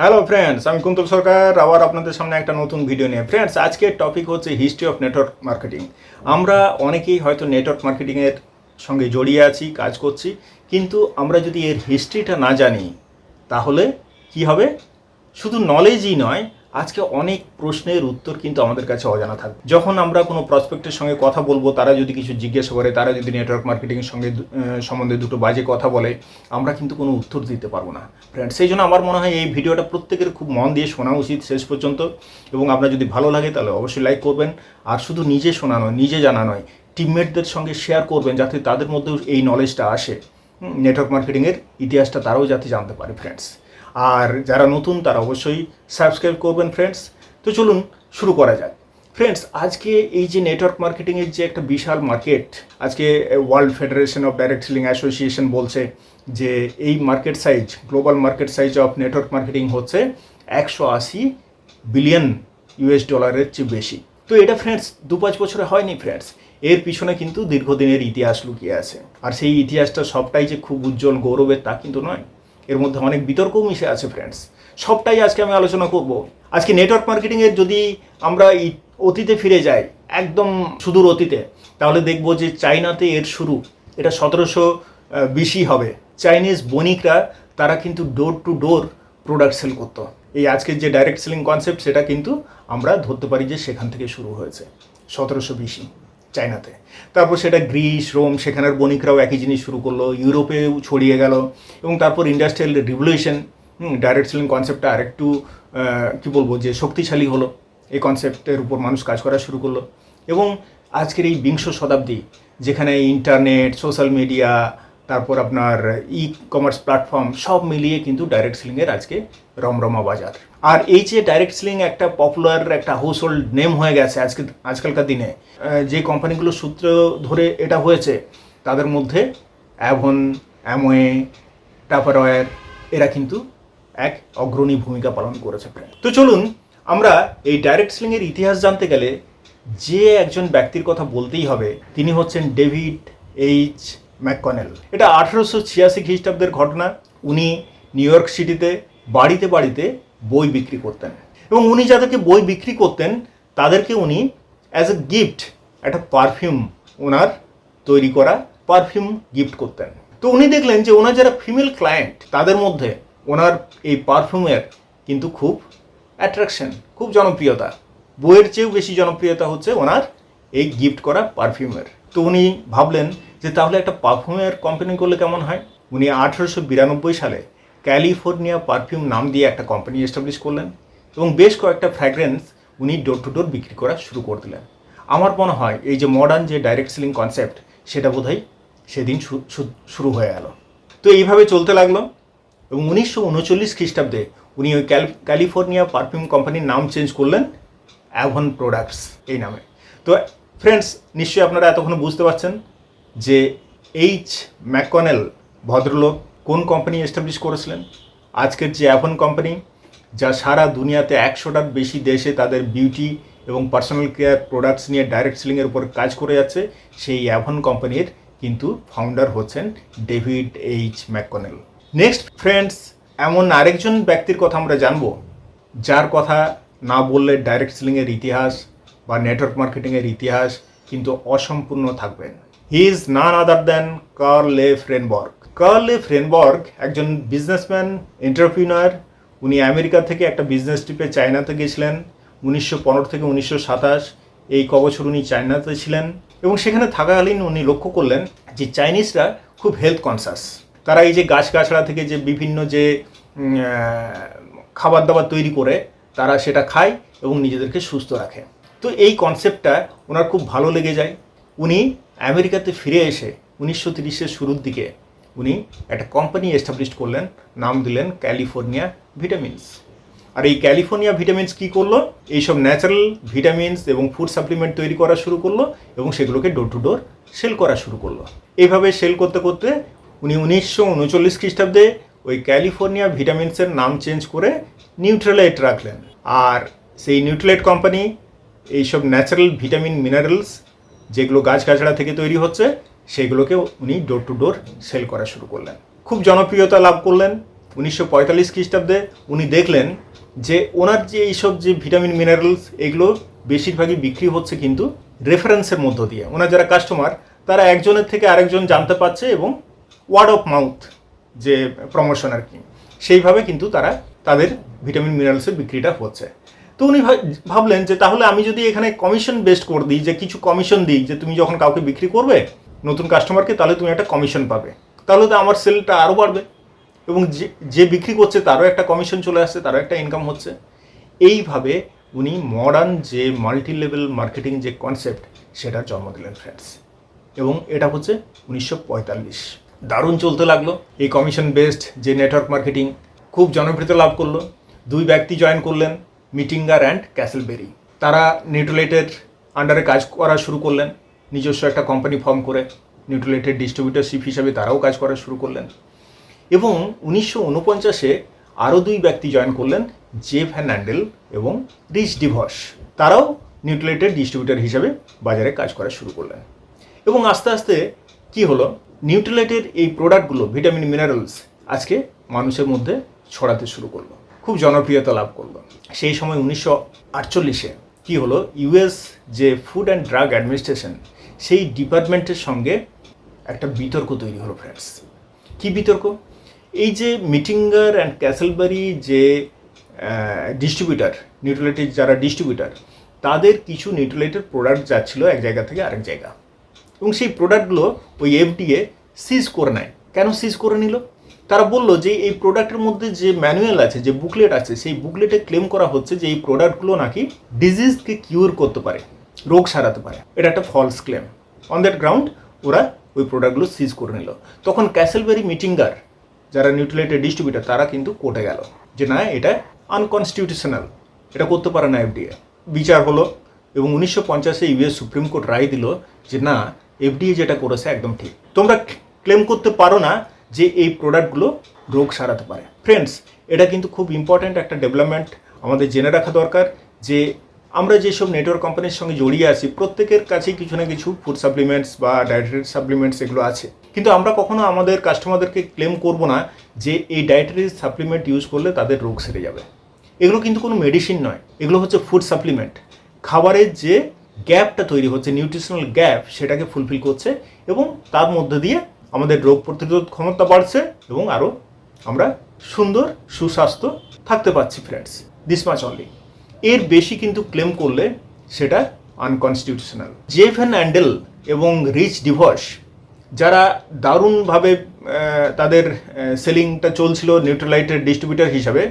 Hello friends আমি কুন্তল সরকার। আবার আপনাদের সামনে একটা নতুন ভিডিও নিয়ে। ফ্রেন্ডস আজকের টপিক হচ্ছে হিস্ট্রি অফ নেটওয়ার্ক মার্কেটিং আমরা অনেকেই হয়তো নেটওয়ার্ক মার্কেটিংয়ের সঙ্গে জড়িয়ে আছি, কাজ করছি, কিন্তু আমরা যদি এর হিস্ট্রিটা না জানি, তাহলে কি হবে? শুধু নলেজই নয় আজকে অনেক প্রশ্নের উত্তর কিন্তু আমাদের কাছে অজানা থাকবে। যখন আমরা কোনো প্রসপেক্টের সঙ্গে কথা বলব, তারা যদি কিছু জিজ্ঞাসা করে, তারা যদি নেটওয়ার্ক মার্কেটিংয়ের সঙ্গে সম্বন্ধে দুটো বাজে কথা বলে, আমরা কিন্তু কোনো উত্তর দিতে পারব না। ফ্রেন্ড সেই জন্য আমার মনে হয় এই ভিডিওটা প্রত্যেকের খুব মন দিয়ে শোনা উচিত শেষ পর্যন্ত। এবং আপনার যদি ভালো লাগে, তাহলে অবশ্যই লাইক করবেন। আর শুধু নিজে শোনা নয়, নিজে জানা নয় টিমমেটদের সঙ্গে শেয়ার করবেন, যাতে তাদের মধ্যেও এই নলেজটা আসে। নেটওয়ার্ক মার্কেটিংয়ের ইতিহাসটা তারাও যাতে জানতে পারে ফ্রেন্ডস আর যারা নতুন, তারা অবশ্যই সাবস্ক্রাইব করবেন ফ্রেন্ডস তো চলুন শুরু করা যাক। ফ্রেন্ডস আজকে এই যে নেটওয়ার্ক মার্কেটিংয়ের যে একটা বিশাল মার্কেট আজকে world federation of direct selling association বলছে যে এই market size global market size of network marketing হচ্ছে একশো আশি বিলিয়ন ইউএস ডলারের চেয়ে বেশি। তো এটা ফ্রেন্ডস দু পাঁচ বছরে হয়নি ফ্রেন্ডস এর পিছনে কিন্তু দীর্ঘদিনের ইতিহাস লুকিয়ে আছে। আর সেই ইতিহাসটা সবটাই যে খুব উজ্জ্বল, গৌরবের তা কিন্তু নয়। এর মধ্যে অনেক বিতর্কও মিশে আছে ফ্রেন্ডস সবটাই আজকে আমি আলোচনা করব। আজকে নেটওয়ার্ক মার্কেটিংয়ের যদি আমরা অতীতে ফিরে যাই, একদম সুদূর অতীতে, তাহলে দেখব যে চাইনাতে এর শুরু, এটা সতেরোশো বিশি হবে। চাইনিজ বণিকরা, তারা কিন্তু door to door product sale করতো। এই আজকের যে ডাইরেক্ট সেলিং কনসেপ্ট সেটা কিন্তু আমরা ধরতে পারি যে সেখান থেকে শুরু হয়েছে, সতেরোশো বিশি চায়নাতে। তারপর সেটা গ্রিস, রোম, সেখানের বণিকরাও একই জিনিস শুরু করল। ইউরোপেও ছড়িয়ে গেল এবং তারপর ইন্ডাস্ট্রিয়াল রিভলিউশন ডাইরেক্ট সেলিং কনসেপ্টটা আরেকটু কি বলব, যে শক্তিশালী হলো। এই কনসেপ্টের উপর মানুষ কাজ করা শুরু করল। এবং আজকের এই বিংশ শতাব্দী, যেখানে ইন্টারনেট সোশ্যাল মিডিয়া তারপর আপনার ই কমার্স প্ল্যাটফর্ম সব মিলিয়ে কিন্তু ডাইরেক্ট সেলিংয়ের আজকে রমরমা বাজার। আর এই যে ডাইরেক্ট সেলিং একটা পপুলার একটা হাউস হোল্ড নেম হয়ে গেছে আজকে, আজকালকার দিনে যে কোম্পানিগুলোর সূত্র ধরে এটা হয়েছে, তাদের মধ্যে অ্যাভন অ্যামোয়ে টাপারওয়্যার এরা কিন্তু এক অগ্রণী ভূমিকা পালন করেছে তো চলুন, আমরা এই ডাইরেক্ট সেলিংয়ের ইতিহাস জানতে গেলে যে একজন ব্যক্তির কথা বলতেই হবে, তিনি হচ্ছেন ডেভিড এইচ ম্যাককনেল এটা আঠারোশো ছিয়াশি খ্রিস্টাব্দের ঘটনা। উনি নিউ ইয়র্ক সিটিতে বাড়িতে বাড়িতে বই বিক্রি করতেন। এবং উনি যাদেরকে বই বিক্রি করতেন, তাদেরকে উনি অ্যাজ এ গিফট একটা পারফিউম ওনার তৈরি করা পারফিউম গিফট করতেন। তো উনি দেখলেন যে ওনার যারা ফিমেল ক্লায়েন্ট তাদের মধ্যে ওনার এই পারফিউমের কিন্তু খুব অ্যাট্রাকশন খুব জনপ্রিয়তা। বইয়ের চেয়েও বেশি জনপ্রিয়তা হচ্ছে ওনার এই গিফট করা পারফিউমের তো উনি ভাবলেন যে তাহলে একটা পারফিউমের কোম্পানি করলে কেমন হয়? উনি আঠেরোশো বিরানব্বই সালে ক্যালিফোর্নিয়া পারফিউম নাম দিয়ে একটা কোম্পানি এস্টাবলিশ করলেন এবং বেশ কয়েকটা ফ্র্যাগ্রেন্স উনি ডোর টু ডোর বিক্রি করা শুরু করে দিলেন। আমার মনে হয় এই যে মডার্ন যে ডাইরেক্ট সেলিং কনসেপ্ট সেটা বোধহয় সেদিন শুরু হয়ে গেল। তো এইভাবে চলতে লাগল এবং উনিশশো উনচল্লিশ খ্রিস্টাব্দে উনি ওই ক্যালিফোর্নিয়া পারফিউম কোম্পানির নাম চেঞ্জ করলেন অ্যাভন প্রোডাক্টস এই নামে। তো ফ্রেন্ডস নিশ্চয়ই আপনারা এতক্ষণ বুঝতে পারছেন যে এইচ ম্যাককনেল ভদ্রলোক কোন কোম্পানি এস্টাবলিশ করেছিলেন? আজকের যে অ্যাভন কোম্পানি যা সারা দুনিয়াতে একশোটার বেশি দেশে তাদের বিউটি এবং পার্সোনাল কেয়ার প্রোডাক্টস নিয়ে ডাইরেক্ট সেলিংয়ের উপর কাজ করে যাচ্ছে, সেই অ্যাভন কোম্পানির কিন্তু ফাউন্ডার হচ্ছেন David H McConnell next friends এমন আরেকজন ব্যক্তির কথা আমরা জানব, যার কথা না বললে ডাইরেক্ট সেলিংয়ের ইতিহাস বা নেটওয়ার্ক মার্কেটিংয়ের ইতিহাস কিন্তু অসম্পূর্ণ থাকবেন he is none other than Carl লে ফ্রেনবর্গ কার্ল ফ্রেনবর্গ একজন বিজনেসম্যান এন্টারপ্রিনার উনি আমেরিকা থেকে একটা বিজনেস ট্রিপে চায়নাতে গেছিলেন উনিশশো পনেরো থেকে উনিশশো সাতাশ, এই ক বছর উনি চায়নাতে ছিলেন এবং সেখানে থাকাকালীন উনি লক্ষ্য করলেন যে চাইনিজরা খুব হেলথ কনসাস তারা এই যে গাছগাছড়া থেকে যে বিভিন্ন যে খাবার দাবার তৈরি করে, তারা সেটা খায় এবং নিজেদেরকে সুস্থ রাখে। তো এই কনসেপ্টটা ওনার খুব ভালো লেগে যায়। উনি আমেরিকাতে ফিরে এসে উনিশশো তিরিশের শুরুর দিকে উনি একটা কোম্পানি এস্টাবলিশ করলেন, নাম দিলেন ক্যালিফোর্নিয়া ভিটামিনস আর এই ক্যালিফোর্নিয়া ভিটামিনস কী করল? এইসব ন্যাচারাল ভিটামিনস এবং ফুড সাপ্লিমেন্ট তৈরি করা শুরু করল এবং সেগুলোকে ডোর টু ডোর সেল করা শুরু করল। এইভাবে সেল করতে করতে উনি উনিশশো উনচল্লিশ খ্রিস্টাব্দে ওই ক্যালিফোর্নিয়া ভিটামিনসের নাম চেঞ্জ করে নিউট্রালাইট রাখলেন। আর সেই নিউট্রালাইট কোম্পানি এইসব ন্যাচারাল ভিটামিন মিনারেলস যেগুলো গাছগাছড়া থেকে তৈরি হচ্ছে সেগুলোকে উনি ডোর টু ডোর সেল করা শুরু করলেন। খুব জনপ্রিয়তা লাভ করলেন। উনিশশো পঁয়তাল্লিশ খ্রিস্টাব্দে উনি দেখলেন যে ওনার যে এইসব যে ভিটামিন মিনারেলস এগুলো বেশিরভাগই বিক্রি হচ্ছে কিন্তু রেফারেন্সের মধ্য দিয়ে। ওনার যারা কাস্টমার তারা একজনের থেকে আরেকজন জানতে পারছে এবং ওয়ার্ড অফ মাউথ যে প্রমোশন আর কি, সেইভাবে কিন্তু তারা তাদের ভিটামিন মিনারেলসের বিক্রিটা হচ্ছে। তো উনি ভাব- ভাবলেন যে তাহলে আমি যদি এখানে কমিশন বেস্ট করে দিই, যে কিছু কমিশন দিই যে তুমি যখন কাউকে বিক্রি করবে নতুন কাস্টমারকে তাহলে তুমি একটা কমিশন পাবে। তাহলে তো আমার সেলটা আরও বাড়বে। এবং যে যে বিক্রি করছে, তারও একটা কমিশন চলে আসছে, তারও একটা ইনকাম হচ্ছে। এইভাবে উনি মডার্ন যে মাল্টি লেভেল মার্কেটিং যে কনসেপ্ট সেটার জন্ম দিলেন ফ্রেন্ডস এবং এটা হচ্ছে উনিশশো পঁয়তাল্লিশ। দারুণ চলতে লাগল। এই কমিশন বেসড যে নেটওয়ার্ক মার্কেটিং খুব জনপ্রিয়তা লাভ করল। দুই ব্যক্তি জয়েন করলেন, মিটিঙ্গার অ্যান্ড ক্যাসেলবেরি। তারা নিউট্রিলেটের আন্ডারে কাজ করা শুরু করলেন। নিজস্ব একটা কোম্পানি ফর্ম করে নিউট্রিলেটের ডিস্ট্রিবিউটারশিপ হিসাবে তারাও কাজ করা শুরু করলেন। এবং উনিশশো উনপঞ্চাশে আরও দুই ব্যক্তি জয়েন করলেন জে ভ্যান অ্যান্ডেল এবং রিচ ডিভস। তারাও নিউট্রিলেটের ডিস্ট্রিবিউটার হিসাবে বাজারে কাজ করা শুরু করলেন। এবং আস্তে আস্তে কি হলো? নিউট্রিলেটের এই প্রোডাক্টগুলো ভিটামিন মিনারেলস আজকে মানুষের মধ্যে ছড়াতে শুরু করল। খুব জনপ্রিয়তা লাভ করল। সেই সময় উনিশশো আটচল্লিশে কী হলো? ইউএস যে ফুড অ্যান্ড ড্রাগ অ্যাডমিনিস্ট্রেশন সেই ডিপার্টমেন্টের সঙ্গে একটা বিতর্ক তৈরি হলো ফ্রেন্ডস কি বিতর্ক? এই যে মিটিঙ্গার অ্যান্ড ক্যাসেলবারি যে ডিস্ট্রিবিউটার নিউট্রিলেটের যারা ডিস্ট্রিবিউটার তাদের কিছু নিউট্রিলেটের প্রোডাক্ট যাচ্ছিল এক জায়গা থেকে আরেক জায়গা। এবং সেই প্রোডাক্টগুলো ওই এফডিএ সিজ করে নেয়। কেন সিজ করে নিল? তারা বলল যে এই প্রোডাক্টের মধ্যে যে ম্যানুয়াল আছে, যে বুকলেট আছে, সেই বুকলেটে ক্লেম করা হচ্ছে যে এই প্রোডাক্টগুলো নাকি ডিজিজকে কিউর করতে পারে। রোগ সারাতে পারে। এটা একটা false claim on that ground ওরা ওই প্রোডাক্টগুলো সিজ করে নিল। তখন ক্যাসেলবেরি মিটিঙ্গার যারা নিউট্রিলেটেড ডিস্ট্রিবিউটার তারা কিন্তু কোর্টে গেল যে না, এটা আনকনস্টিটিউশনাল এটা করতে পারে না এফডিএ বিচার হলো এবং উনিশশো পঞ্চাশে ইউএস সুপ্রিম কোর্ট রায় দিল যে না এফডিএ যেটা করেছে একদম ঠিক। তোমরা ক্লেম করতে পারো না যে এই প্রোডাক্টগুলো রোগ সারাতে পারে। ফ্রেন্ডস এটা কিন্তু খুব ইম্পর্ট্যান্ট একটা ডেভেলপমেন্ট আমাদের জেনে রাখা দরকার যে আমরা যেসব নেটওয়ার্ক কোম্পানির সঙ্গে জড়িয়ে আছি, প্রত্যেকের কাছেই কিছু না কিছু ফুড সাপ্লিমেন্টস বা ডায়েটারি সাপ্লিমেন্টস এগুলো আছে। কিন্তু আমরা কখনো আমাদের কাস্টমারদেরকে ক্লেম করব না যে এই ডায়েটারি সাপ্লিমেন্ট ইউজ করলে তাদের রোগ সেরে যাবে। এগুলো কিন্তু কোনো মেডিসিন নয়, এগুলো হচ্ছে ফুড সাপ্লিমেন্ট খাবারের যে গ্যাপটা তৈরি হচ্ছে নিউট্রিশনাল গ্যাপ সেটাকে ফুলফিল করছে এবং তার মধ্যে দিয়ে আমাদের রোগ প্রতিরোধ ক্ষমতা বাড়ছে এবং আরও আমরা সুন্দর, সুস্বাস্থ্য থাকতে পারছি ফ্রেন্ডস দিস মাচ অনলি এর বেশি কিন্তু ক্লেম করলে সেটা আনকনস্টিটিউশনাল জেভেন অ্যান্ডেল এবং রিচ ডিভস যারা দারুণভাবে তাদের সেলিংটা চলছিল নিউট্রালাইটের ডিস্ট্রিবিউটার হিসাবে,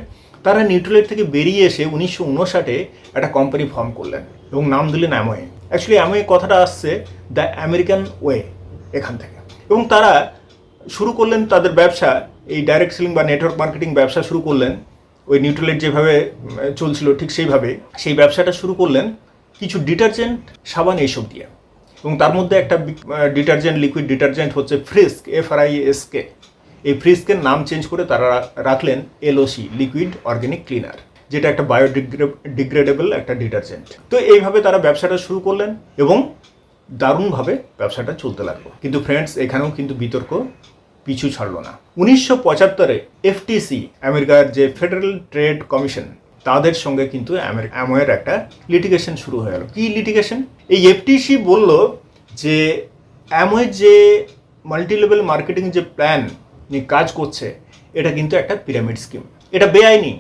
তারা নিউট্রালাইট থেকে বেরিয়ে এসে উনিশশো উনষাটে একটা কোম্পানি ফর্ম করলেন এবং নাম দিলেন অ্যামোয়ে অ্যাকচুয়ালি অ্যামোয়ে কথাটা আসছে দ্য আমেরিকান ওয়ে এখান থেকে। এবং তারা শুরু করলেন তাদের ব্যবসা, এই ডাইরেক্ট সেলিং বা নেটওয়ার্ক মার্কেটিং ব্যবসা শুরু করলেন ওই নিউট্রালাইট যেভাবে চলছিল ঠিক সেইভাবে সেই ব্যবসাটা শুরু করলেন কিছু ডিটারজেন্ট সাবান এইসব দিয়ে। এবং তার মধ্যে একটা ডিটারজেন্ট, লিকুইড ডিটারজেন্ট হচ্ছে Frisk F R I S K এই ফ্রিস্কের নাম চেঞ্জ করে তারা রাখলেন এলওসি লিকুইড অর্গানিক ক্লিনার, যেটা একটা বায়োডিগ্রেডেবল একটা ডিটারজেন্ট। তো এইভাবে তারা ব্যবসাটা শুরু করলেন এবং দারুণভাবে ব্যবসাটা চলতে লাগল। কিন্তু ফ্রেন্ডস এখানেও কিন্তু বিতর্ক পিছু ছাড়লো না। উনিশশো পঁচাত্তরে এফটিসি, আমেরিকার যে ফেডারেল ট্রেড কমিশন, তাদের সঙ্গে কিন্তু অ্যামোয়ের একটা লিটিগেশন শুরু হয়ে গেল। কি লিটিগেশন এই এফটিসি বলল যে অ্যামোয়ের যে মাল্টিলেভেল মার্কেটিং যে প্ল্যান নিয়ে কাজ করছে, এটা কিন্তু একটা পিরামিড স্কিম এটা বেআইনি।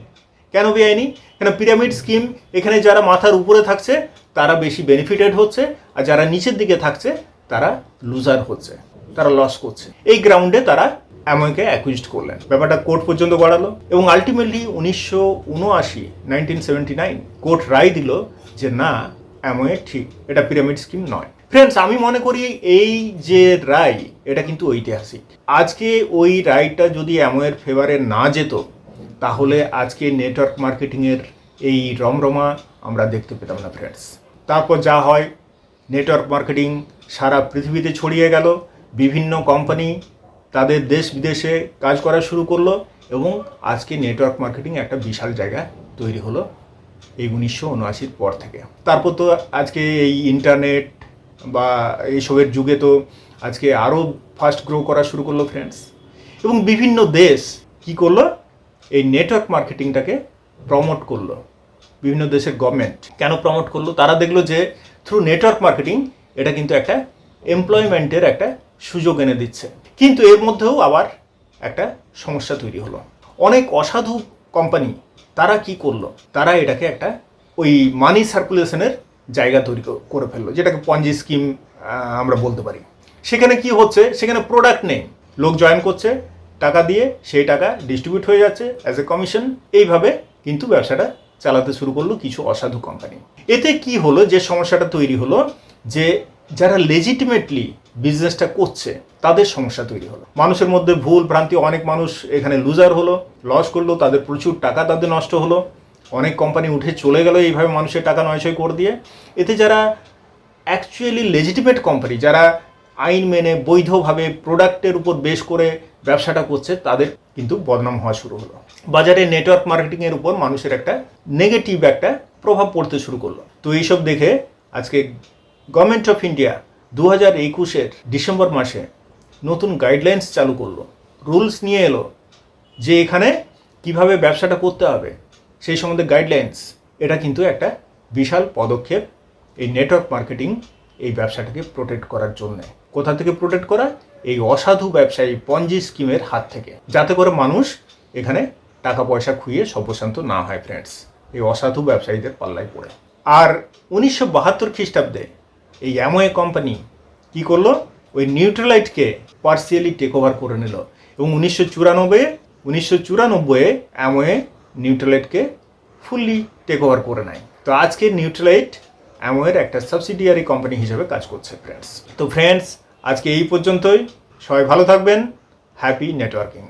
কেন বেআইনি? কেন পিরামিড স্কিম এখানে যারা মাথার উপরে থাকছে, তারা বেশি বেনিফিটেড হচ্ছে, আর যারা নিচের দিকে থাকছে, তারা লুজার হচ্ছে। তারা লস করছে। এই গ্রাউন্ডে তারা অ্যাময়কে অ্যাকুইজড করলেন। ব্যাপারটা কোর্ট পর্যন্ত বাড়ালো এবং আলটিমেটলি উনিশশো উনআশি নাইনটিন সেভেন্টি নাইন কোর্ট রায় দিল যে না অ্যামওয়ে ঠিক, এটা পিরামিড স্কিম নয়। ফ্রেন্ডস আমি মনে করি এই যে রায়, এটা কিন্তু ঐতিহাসিক। আজকে ওই রায়টা যদি অ্যামওয়ের ফেভারে না যেত, তাহলে আজকে নেটওয়ার্ক মার্কেটিংয়ের এই রমরমা আমরা দেখতে পেতাম না ফ্রেন্ডস তারপর যা হয় নেটওয়ার্ক মার্কেটিং সারা পৃথিবীতে ছড়িয়ে গেল। বিভিন্ন কোম্পানি তাদের দেশ বিদেশে কাজ করা শুরু করল এবং আজকে নেটওয়ার্ক মার্কেটিং একটা বিশাল জায়গা তৈরি হলো এই উনিশশো উনআশির পর থেকে। তারপর তো আজকে এই ইন্টারনেট বা এইসবের যুগে তো আজকে আরও ফাস্ট গ্রো করা শুরু করল ফ্রেন্ডস এবং বিভিন্ন দেশ কি করল? এই নেটওয়ার্ক মার্কেটিংটাকে প্রমোট করল। বিভিন্ন দেশের গভর্নমেন্ট কেন প্রমোট করল? তারা দেখল যে থ্রু নেটওয়ার্ক মার্কেটিং এটা কিন্তু একটা এমপ্লয়মেন্টের একটা সুযোগ এনে দিচ্ছে। কিন্তু এর মধ্যেও আবার একটা সমস্যা তৈরি হলো। অনেক অসাধু কোম্পানি তারা কি করল? তারা এটাকে একটা ওই মানি সার্কুলেশনের জায়গা তৈরি করে ফেলল, যেটাকে পঞ্জি স্কিম আমরা বলতে পারি। সেখানে কি হচ্ছে? সেখানে প্রোডাক্ট নেই। লোক জয়েন করছে, টাকা দিয়ে সেই টাকা ডিস্ট্রিবিউট হয়ে যাচ্ছে অ্যাজ এ কমিশন এইভাবে কিন্তু ব্যবসাটা চালাতে শুরু করল কিছু অসাধু কোম্পানি এতে কি হলো? যে সমস্যাটা তৈরি হলো যে যারা লেজিটিমেটলি বিজনেসটা করছে, তাদের সমস্যা তৈরি হলো। মানুষের মধ্যে ভুল ভ্রান্তি, অনেক মানুষ এখানে লুজার হলো লস করল, তাদের প্রচুর টাকা তাদের নষ্ট হলো, অনেক কোম্পানি উঠে চলে গেল এইভাবে মানুষের টাকা নয়ছয় করে দিয়ে। এতে যারা অ্যাকচুয়ালি লেজিটিমেট কোম্পানি যারা আইন মেনে বৈধভাবে প্রোডাক্টের উপর বেশ করে ব্যবসাটা করছে, তাদের কিন্তু বদনাম হওয়া শুরু হলো। বাজারে নেটওয়ার্ক মার্কেটিংয়ের উপর মানুষের একটা নেগেটিভ একটা প্রভাব পড়তে শুরু করল। তো এইসব দেখে আজকে গভর্নমেন্ট অফ ইন্ডিয়া দু হাজার একুশের ডিসেম্বর মাসে নতুন গাইডলাইন্স চালু করল। রুলস নিয়ে এলো যে এখানে কীভাবে ব্যবসাটা করতে হবে, সেই সম্বন্ধে গাইডলাইন্স এটা কিন্তু একটা বিশাল পদক্ষেপ এই নেটওয়ার্ক মার্কেটিং এই ব্যবসাটাকে প্রোটেক্ট করার জন্য। কোথা থেকে প্রোটেক্ট করা? এই অসাধু ব্যবসায়ী পঞ্জি স্কিমের হাত থেকে। যাতে করে মানুষ এখানে টাকা পয়সা খুইয়ে সর্বশান্ত না হয় ফ্রেন্ডস এই অসাধু ব্যবসায়ীদের পাল্লায় পড়ে। আর উনিশশো বাহাত্তর খ্রিস্টাব্দে এই অ্যামোয়ে কোম্পানি কি করল? ওই নিউট্রালাইটকে পার্সিয়ালি টেক ওভার করে নিল। এবং উনিশশো চুরানব্বই উনিশশো চুরানব্বইয়ে অ্যামোয়ে নিউট্রালাইটকে ফুললি টেক ওভার করে নেয়। তো আজকে নিউট্রালাইট অ্যামোয়ের একটা সাবসিডিয়ারি কোম্পানি হিসেবে কাজ করছে ফ্রেন্ডস তো ফ্রেন্ডস আজকে এই পর্যন্তই। সবাই ভালো থাকবেন। Happy networking